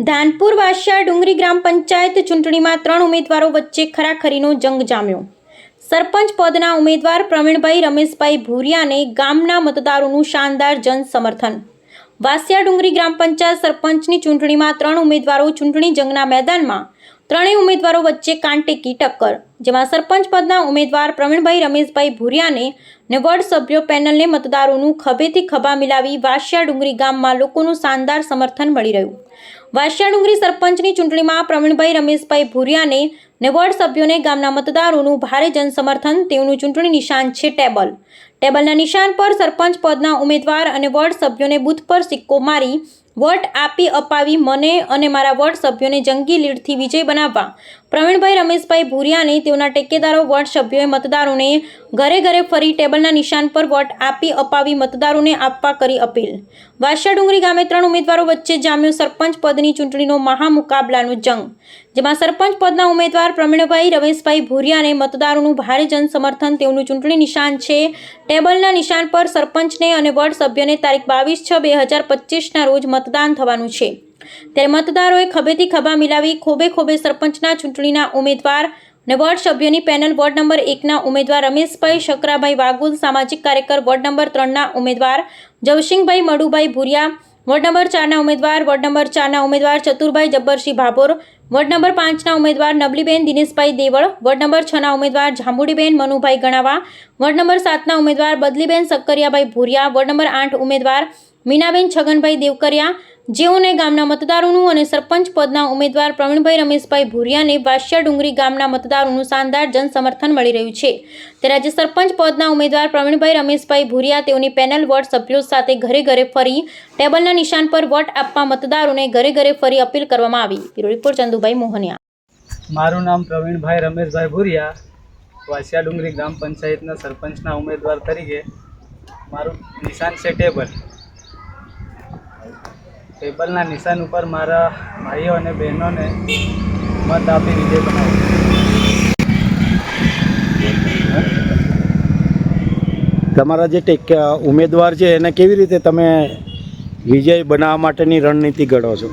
ધાનપુર વાસિયા ડુંગરી ગ્રામ પંચાયત ચૂંટણીમાં ત્રણ ઉમેદવારો વચ્ચે ખરાખરીનો જંગ જામ્યો. સરપંચ પદના ઉમેદવાર પ્રવીણભાઈ રમેશભાઈ ભૂરિયાને ગામના મતદારોનું શાનદાર જન સમર્થન વાસિયા ડુંગરી ગ્રામ પંચાયત સરપંચની ચૂંટણીમાં ત્રણ ઉમેદવારો ચૂંટણી જંગના મેદાનમાં ત્રણેય ઉમેદવારો વચ્ચે કાંટેકી ટક્કર, જેમાં સરપંચ પદના ઉમેદવાર પ્રવીણભાઈ રમેશભાઈ ભૂરિયાને ને વોર્ડ સભ્યો પેનલને મતદારોનું ખભેથી ખભા મિલાવી વાસિયા ડુંગરી ગામમાં લોકોનું શાનદાર સમર્થન મળી રહ્યું. વાસિયા ડુંગરી સરપંચની ચૂંટણીમાં પ્રવીણભાઈ રમેશભાઈ ભૂરિયાને ને વોર્ડ સભ્યોને ગામના મતદારોનું ભારે જનસમર્થન તેઓનું ચૂંટણી નિશાન છે ટેબલ. ટેબલના નિશાન પર સરપંચ પદના ઉમેદવાર અને વોર્ડ સભ્યોને બૂથ પર સિક્કો મારી વોટ આપી અપાવી મને અને મારા વોર્ડ સભ્યોને જંગી લીડથી વિજય બનાવવા પ્રવીણભાઈ રમેશભાઈ ભૂરિયાને તેઓના ટેકેદારો વોર્ડ સભ્યોએ મતદારોને ઘરે ઘરે ફરી ટેબલના નિશાન પર વોટ આપી અપાવી મતદારોને આપવા કરી અપીલ. વાસા ડુંગરી ગામે ત્રણ ઉમેદવારો વચ્ચે જામ્યો સરપંચ પદની ચૂંટણીનો મહામુકાબલાનો જંગ. જેમાં સરપંચ પદના ઉમેદવાર પ્રવીણભાઈ, રમેશભાઈ ભૂરિયાને મતદારોનું ભારે જનસમર્થન. તેઓનું ચૂંટણી નિશાન છે ટેબલના નિશાન પર સરપંચને અને વોર્ડ સભ્યને તારીખ બાવીસ છ બે હજાર પચીસના રોજ મતદાન થવાનું છે. ત્યારે મતદારોએ ખભેથી ખભા મિલાવી ખોબે ખોબે સરપંચના ચૂંટણીના ઉમેદવાર અને વોર્ડ સભ્યોની પેનલ વોર્ડ નંબર એકના ઉમેદવાર રમેશભાઈ શકરાભાઈ વાગુલ સામાજિક કાર્યકર વોર્ડ નંબર ત્રણના ઉમેદવાર જવસિંહભાઈ મડુભાઈ ભુરિયા, વોર્ડ નંબર ચારના ઉમેદવાર, વોર્ડ નંબર ચારના ઉમેદવાર ચતુરભાઈ જબ્બરસિંહ ભાભોર, વોર્ડ નંબર પાંચના ઉમેદવાર નબલીબેન દિનેશભાઈ દેવળ, વોર્ડ નંબર છના ઉમેદવાર જાંબુડીબેન મનુભાઈ ગણાવા, વોર્ડ નંબર સાતના ઉમેદવાર બદલીબેન સક્કરિયાભાઈ ભુરિયા, વોર્ડ નંબર આઠ ઉમેદવાર મીનાબેન છગનભાઈ દેવકરિયા જેઓને ગામના મતદારોનું અને સરપંચ પદના ઉમેદવાર પ્રવીણભાઈ રમેશભાઈ ભુરિયાને વાસિયા ડુંગરી ગામના મતદારોનું શાનદાર જનસમર્થન મળી રહ્યું છે. ત્યારે આજે સરપંચ પદના ઉમેદવાર પ્રવીણભાઈ રમેશભાઈ ભુરિયા તેઓની પેનલ વોર્ડ સભ્યો સાથે ઘરે ઘરે ફરી ટેબલના નિશાન પર વોટ આપવા મતદારોને ઘરે ઘરે ફરી અપીલ કરવામાં આવી. Bureau report Chandubhai Mohaniya. મારું નામ પ્રવીણભાઈ રમેશભાઈ ભુરિયા, વાસિયા ડુંગરી ગ્રામ પંચાયતના સરપંચના ઉમેદવાર તરીકે મારું નિશાન છે ટેબલ. ટેબલના નિશાન ઉપર મારા ભાઈઓ અને બહેનોને મત આપી વિજય બનાવ્યો તમારા જે ટેક ઉમેદવાર છે એને કેવી રીતે તમે વિજય બનાવવા માટેની રણનીતિ ઘડો છો?